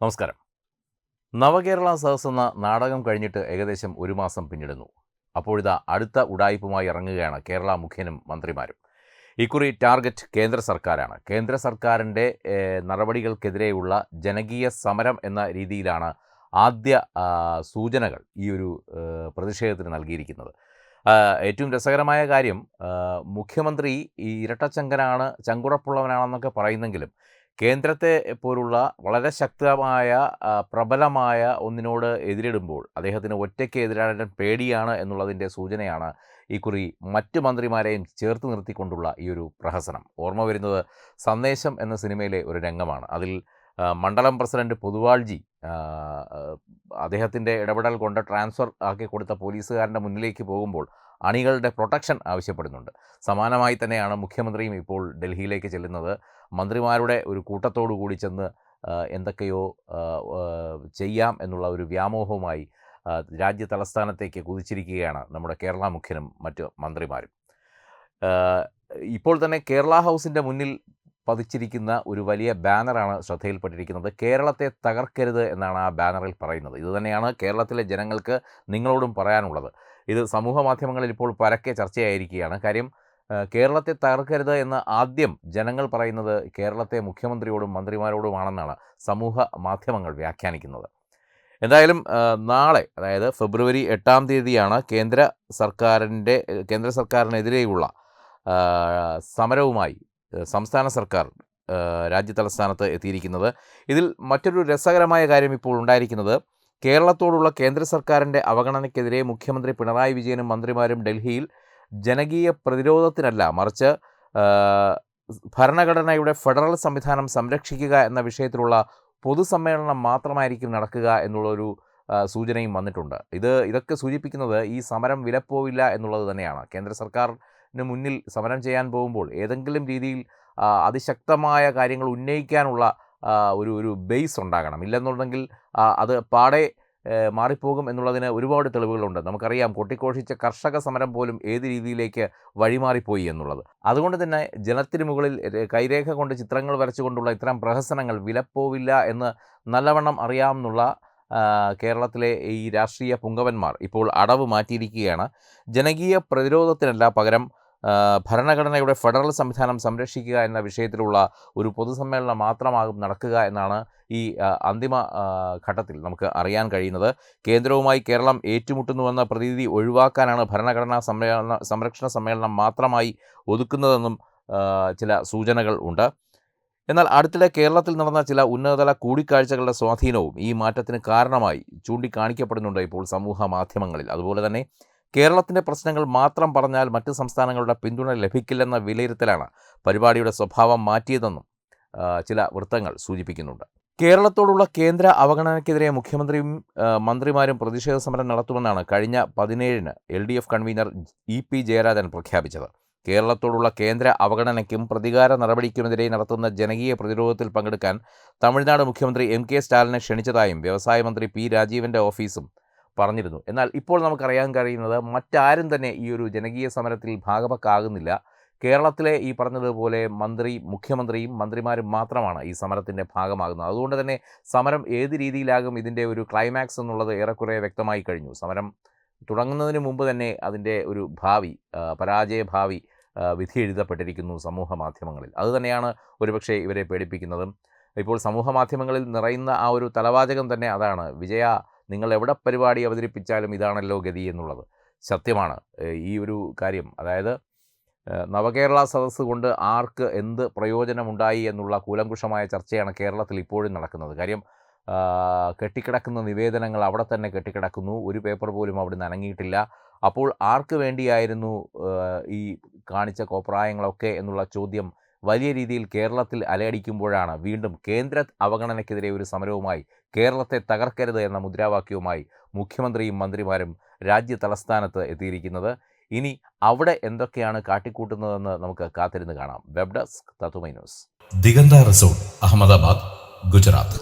നമസ്കാരം. നവകേരള സദസ് എന്ന നാടകം കഴിഞ്ഞിട്ട് ഏകദേശം ഒരു മാസം പിന്നിടുന്നു. അപ്പോഴിതാ അടുത്ത ഉടായ്പുമായി ഇറങ്ങുകയാണ് കേരള മുഖ്യനും മന്ത്രിമാരും. ഇക്കുറി ടാർഗറ്റ് കേന്ദ്ര സർക്കാരാണ്. കേന്ദ്ര സർക്കാരിന്റെ നടപടികൾക്കെതിരെയുള്ള ജനകീയ സമരം എന്ന രീതിയിലാണ് ആദ്യ സൂചനകൾ ഈ ഒരു പ്രതിഷേധത്തിന് നൽകിയിരിക്കുന്നത്. ഏറ്റവും രസകരമായ കാര്യം മുഖ്യമന്ത്രി ഈ ഇരട്ടച്ചങ്കനാണ് ചങ്കുറപ്പുള്ളവനാണെന്നൊക്കെ പറയുന്നെങ്കിലും കേന്ദ്രത്തെ പോലുള്ള വളരെ ശക്തമായ പ്രബലമായ ഒന്നിനോട് എതിരിടുമ്പോൾ അദ്ദേഹത്തിന് ഒറ്റയ്ക്ക് എതിരാടാൻ പേടിയാണ് എന്നുള്ളതിന്റെ സൂചനയാണ് ഇക്കുറി മറ്റു മന്ത്രിമാരെയും ചേർത്ത് നിർത്തിക്കൊണ്ടുള്ള ഈ ഒരു പ്രഹസനം. ഓർമ്മ വരുന്നത് സന്ദേശം എന്ന സിനിമയിലെ ഒരു രംഗമാണ്. അതിൽ മണ്ഡലം പ്രസിഡന്റ് പൊതുവാൾജി അദ്ദേഹത്തിന്റെ ഇടപെടൽ കൊണ്ട് ട്രാൻസ്ഫർ ആക്കി കൊടുത്ത പോലീസുകാരന്റെ മുന്നിലേക്ക് പോകുമ്പോൾ അണികളുടെ പ്രൊട്ടക്ഷൻ ആവശ്യപ്പെടുന്നുണ്ട്. സമാനമായി തന്നെയാണ് മുഖ്യമന്ത്രിയും ഇപ്പോൾ ഡൽഹിയിലേക്ക് ചെല്ലുന്നത്. മന്ത്രിമാരുടെ ഒരു കൂട്ടത്തോടു കൂടി ചെന്ന് എന്തൊക്കെയോ ചെയ്യാം എന്നുള്ള ഒരു വ്യാമോഹവുമായി രാജ്യ തലസ്ഥാനത്തേക്ക് കുതിച്ചിരിക്കുകയാണ് നമ്മുടെ കേരള മുഖ്യനും മറ്റ് മന്ത്രിമാരും. ഇപ്പോൾ തന്നെ കേരള ഹൗസിന്റെ മുന്നിൽ പതിച്ചിരിക്കുന്ന ഒരു വലിയ ബാനറാണ് ശ്രദ്ധയിൽപ്പെട്ടിരിക്കുന്നത്. കേരളത്തെ തകർക്കരുത് എന്നാണ് ആ ബാനറിൽ പറയുന്നത്. ഇതുതന്നെയാണ് കേരളത്തിലെ ജനങ്ങൾക്ക് നിങ്ങളോടും പറയാനുള്ളത്. ഇത് സമൂഹ മാധ്യമങ്ങളിൽ ഇപ്പോൾ പരക്കെ ചർച്ചയായിരിക്കുകയാണ്. കാര്യം കേരളത്തെ തകർക്കരുത് എന്ന് ആദ്യം ജനങ്ങൾ പറയുന്നത് കേരളത്തെ മുഖ്യമന്ത്രിയോടും മന്ത്രിമാരോടുമാണെന്നാണ് സമൂഹ മാധ്യമങ്ങൾ വ്യാഖ്യാനിക്കുന്നത്. എന്തായാലും നാളെ അതായത് ഫെബ്രുവരി എട്ടാം തീയതിയാണ് കേന്ദ്ര സർക്കാരിന്റെ കേന്ദ്ര സർക്കാരിനെതിരെയുള്ള സമരവുമായി സംസ്ഥാന സർക്കാർ രാജ്യ തലസ്ഥാനത്ത് എത്തിയിരിക്കുന്നത്. ഇതിൽ മറ്റൊരു രസകരമായ കാര്യം ഇപ്പോൾ ഉണ്ടായിരിക്കുന്നത് കേരളത്തോടുള്ള കേന്ദ്ര സർക്കാരിന്റെ അവഗണനയ്ക്കെതിരെ മുഖ്യമന്ത്രി പിണറായി വിജയനും മന്ത്രിമാരും ഡൽഹിയിൽ ജനകീയ പ്രതിരോധത്തിനല്ല മറിച്ച് ഭരണഘടനയുടെ ഫെഡറൽ സംവിധാനം സംരക്ഷിക്കുക എന്ന വിഷയത്തിലുള്ള പൊതുസമ്മേളനം മാത്രമായിരിക്കും നടക്കുക എന്നുള്ളൊരു സൂചനയും വന്നിട്ടുണ്ട്. ഇത് ഇതൊക്കെ സൂചിപ്പിക്കുന്നത് ഈ സമരം വിലപ്പോവില്ല എന്നുള്ളത് തന്നെയാണ്. കേന്ദ്ര സർക്കാരിന് മുന്നിൽ സമരം ചെയ്യാൻ പോകുമ്പോൾ ഏതെങ്കിലും രീതിയിൽ അതിശക്തമായ കാര്യങ്ങൾ ഉന്നയിക്കാനുള്ള ഒരു ഒരു ബേസ് ഉണ്ടാകണം. ഇല്ലെന്നുണ്ടെങ്കിൽ അത് പാടെ മാറിപ്പോകും എന്നുള്ളതിന് ഒരുപാട് തെളിവുകളുണ്ട്. നമുക്കറിയാം കൊട്ടിക്കോഷിച്ച കർഷക സമരം പോലും ഏത് രീതിയിലേക്ക് വഴിമാറിപ്പോയി എന്നുള്ളത്. അതുകൊണ്ട് തന്നെ ജനത്തിന് മുകളിൽ കൈരേഖ കൊണ്ട് ചിത്രങ്ങൾ വരച്ചുകൊണ്ടുള്ള ഇത്തരം പ്രഹസനങ്ങൾ വിലപ്പോവില്ല എന്ന് നല്ലവണ്ണം അറിയാമെന്നുള്ള കേരളത്തിലെ ഈ രാഷ്ട്രീയ പുങ്കവന്മാർ ഇപ്പോൾ അടവ് മാറ്റിയിരിക്കുകയാണ്. ജനകീയ പ്രതിരോധത്തിനല്ല പകരം ഭരണഘടനയുടെ ഫെഡറൽ സംവിധാനം സംരക്ഷിക്കുക എന്ന വിഷയത്തിലുള്ള ഒരു പൊതുസമ്മേളനം മാത്രമാകും നടക്കുക എന്നാണ് ഈ അന്തിമ ഘട്ടത്തിൽ നമുക്ക് അറിയാൻ കഴിയുന്നത്. കേന്ദ്രവുമായി കേരളം ഏറ്റുമുട്ടുന്നുവെന്ന പ്രതീതി ഒഴിവാക്കാനാണ് ഭരണഘടനാ സമ്മേളന സംരക്ഷണ സമ്മേളനം മാത്രമായി ഒതുക്കുന്നതെന്നും ചില സൂചനകൾ ഉണ്ട്. എന്നാൽ അടുത്തിടെ കേരളത്തിൽ നടന്ന ചില ഉന്നതതല കൂടിക്കാഴ്ചകളുടെ സ്വാധീനവും ഈ മാറ്റത്തിന് കാരണമായി ചൂണ്ടിക്കാണിക്കപ്പെടുന്നുണ്ട് ഇപ്പോൾ സമൂഹ മാധ്യമങ്ങളിൽ. അതുപോലെ തന്നെ കേരളത്തിന്റെ പ്രശ്നങ്ങൾ മാത്രം പറഞ്ഞാൽ മറ്റ് സംസ്ഥാനങ്ങളുടെ പിന്തുണ ലഭിക്കില്ലെന്ന വിലയിരുത്തലാണ് പരിപാടിയുടെ സ്വഭാവം മാറ്റിയതെന്നും ചില വൃത്തങ്ങൾ സൂചിപ്പിക്കുന്നുണ്ട്. കേരളത്തോടുള്ള കേന്ദ്ര അവഗണനയ്ക്കെതിരെ മുഖ്യമന്ത്രിയും മന്ത്രിമാരും പ്രതിഷേധ സമരം നടത്തുമെന്നാണ് കഴിഞ്ഞ പതിനേഴിന് L D F convener E P Jayarajan പ്രഖ്യാപിച്ചത്. കേരളത്തോടുള്ള കേന്ദ്ര അവഗണനയ്ക്കും പ്രതികാര നടപടിക്കുമെതിരെ നടത്തുന്ന ജനകീയ പ്രതിരോധത്തിൽ പങ്കെടുക്കാൻ തമിഴ്നാട് മുഖ്യമന്ത്രി എം കെ സ്റ്റാലിനെ ക്ഷണിച്ചതായും വ്യവസായ മന്ത്രി പി രാജീവന്റെ ഓഫീസും പറഞ്ഞിരുന്നു. എന്നാൽ ഇപ്പോൾ നമുക്കറിയാൻ കഴിയുന്നത് മറ്റാരും തന്നെ ഈ ഒരു ജനകീയ സമരത്തിൽ ഭാഗപക്കാകുന്നില്ല കേരളത്തിലെ ഈ പറഞ്ഞതുപോലെ മന്ത്രി മുഖ്യമന്ത്രിയും മന്ത്രിമാരും മാത്രമാണ് ഈ സമരത്തിന്റെ ഭാഗമാകുന്നത്. അതുകൊണ്ട് തന്നെ സമരം ഏത് രീതിയിലാകും ഇതിന്റെ ഒരു ക്ലൈമാക്സ് എന്നുള്ളത് ഏറെക്കുറെ വ്യക്തമായി കഴിഞ്ഞു. സമരം തുടങ്ങുന്നതിന് മുമ്പ് തന്നെ അതിന്റെ ഒരു ഭാവി പരാജയ ഭാവി വിധി എഴുതപ്പെട്ടിരിക്കുന്നു സമൂഹ മാധ്യമങ്ങളിൽ. അതുതന്നെയാണ് ഒരുപക്ഷെ ഇവരെ പേടിപ്പിക്കുന്നതും. ഇപ്പോൾ സമൂഹ മാധ്യമങ്ങളിൽ നിറയുന്ന ആ ഒരു തലവാചകം തന്നെ അതാണ്. വിജയ നിങ്ങൾ എവിടെ പരിപാടി അവതരിപ്പിച്ചാലും ഇതാണല്ലോ ഗതി എന്നുള്ളത്. സത്യമാണ്. ഈ ഒരു കാര്യം. അതായത് നവകേരള സദസ്സ് കൊണ്ട് ആർക്ക് എന്ത് പ്രയോജനമുണ്ടായി എന്നുള്ള കൂലങ്കുഷമായ ചർച്ചയാണ് കേരളത്തിൽ ഇപ്പോഴും നടക്കുന്നത്. കാര്യം കെട്ടിക്കിടക്കുന്ന നിവേദനങ്ങൾ അവിടെ തന്നെ കെട്ടിക്കിടക്കുന്നു. ഒരു പേപ്പർ പോലും അവിടെ നിന്ന് അനങ്ങിയിട്ടില്ല. അപ്പോൾ ആർക്ക് വേണ്ടിയായിരുന്നു ഈ കാണിച്ച കോപ്രായങ്ങളൊക്കെ എന്നുള്ള ചോദ്യം വലിയ രീതിയിൽ കേരളത്തിൽ അലയടിക്കുമ്പോഴാണ് വീണ്ടും കേന്ദ്ര അവഗണനയ്ക്കെതിരെ ഒരു സമരവുമായി കേരളത്തെ തകർക്കരുത് എന്ന മുദ്രാവാക്യവുമായി മുഖ്യമന്ത്രിയും മന്ത്രിമാരും രാജ്യ തലസ്ഥാനത്ത് എത്തിയിരിക്കുന്നത്. ഇനി അവിടെ എന്തൊക്കെയാണ് കാട്ടിക്കൂട്ടുന്നതെന്ന് നമുക്ക് കാത്തിരുന്ന് കാണാം. വെബ് ഡെസ്ക് തത്തുമൈ ന്യൂസ്. ദിഗന്ത റിസോർട്ട് അഹമ്മദാബാദ് ഗുജറാത്ത്.